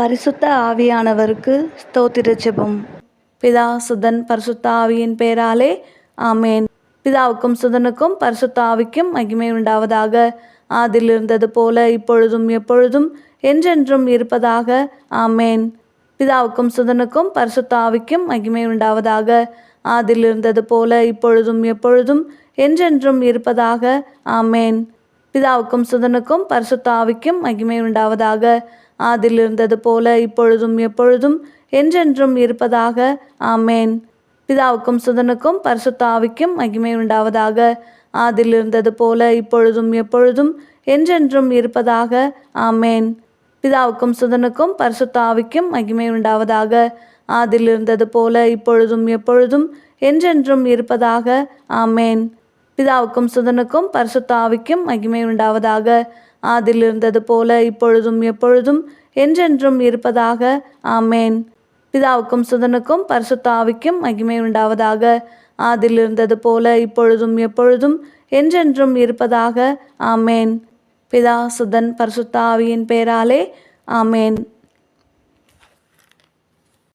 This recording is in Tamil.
பரிசுத்த ஆவியானவருக்கு ஸ்தோத்திர ஜெபம். பிதா சுதன் பரிசுத்த ஆவியின் பெயராலே ஆமேன். பிதாவுக்கும் சுதனுக்கும் பரிசுத்த ஆவிக்கும் மகிமை உண்டாவதாக. ஆதில் இருந்தது போல இப்பொழுதும் எப்பொழுதும் என்றென்றும் இருப்பதாக. ஆமேன். பிதாவுக்கும் சுதனுக்கும் பரிசுத்த ஆவிக்கும் மகிமை உண்டாவதாக. ஆதில் இருந்தது போல இப்பொழுதும் எப்பொழுதும் என்றென்றும் இருப்பதாக. ஆமேன். பிதாவுக்கும் சுதனுக்கும் பரிசுத்தாவிக்கும் மகிமை உண்டாவதாக. ஆதில் இருந்தது போல இப்பொழுதும் எப்பொழுதும் என்றென்றும் இருப்பதாக. ஆமேன். பிதாவுக்கும் சுதனுக்கும் பரிசுத்தாவிக்கும் மகிமை உண்டாவதாக. ஆதில் இருந்தது போல இப்பொழுதும் எப்பொழுதும் என்றென்றும் இருப்பதாக. ஆமேன். பிதாவுக்கும் சுதனுக்கும் பரிசுத்தாவிக்கும் மகிமை உண்டாவதாக. ஆதில் இருந்தது போல இப்பொழுதும் எப்பொழுதும் என்றென்றும் இருப்பதாக. ஆமேன். பிதாவுக்கும் சுதனுக்கும் பரிசுத்தாவிக்கும் மகிமை உண்டாவதாக. ஆதில் இருந்தது போல இப்பொழுதும் எப்பொழுதும் என்றென்றும் இருப்பதாக. ஆமேன். பிதாவுக்கும் சுதனுக்கும் பரிசுத்தாவிக்கும் மகிமை உண்டாவதாக. ஆதில் இருந்தது போல இப்பொழுதும் எப்பொழுதும் என்றென்றும் இருப்பதாக. ஆமேன். பிதா சுதன் பரிசுத்தாவியின் பேராலே. ஆமேன்.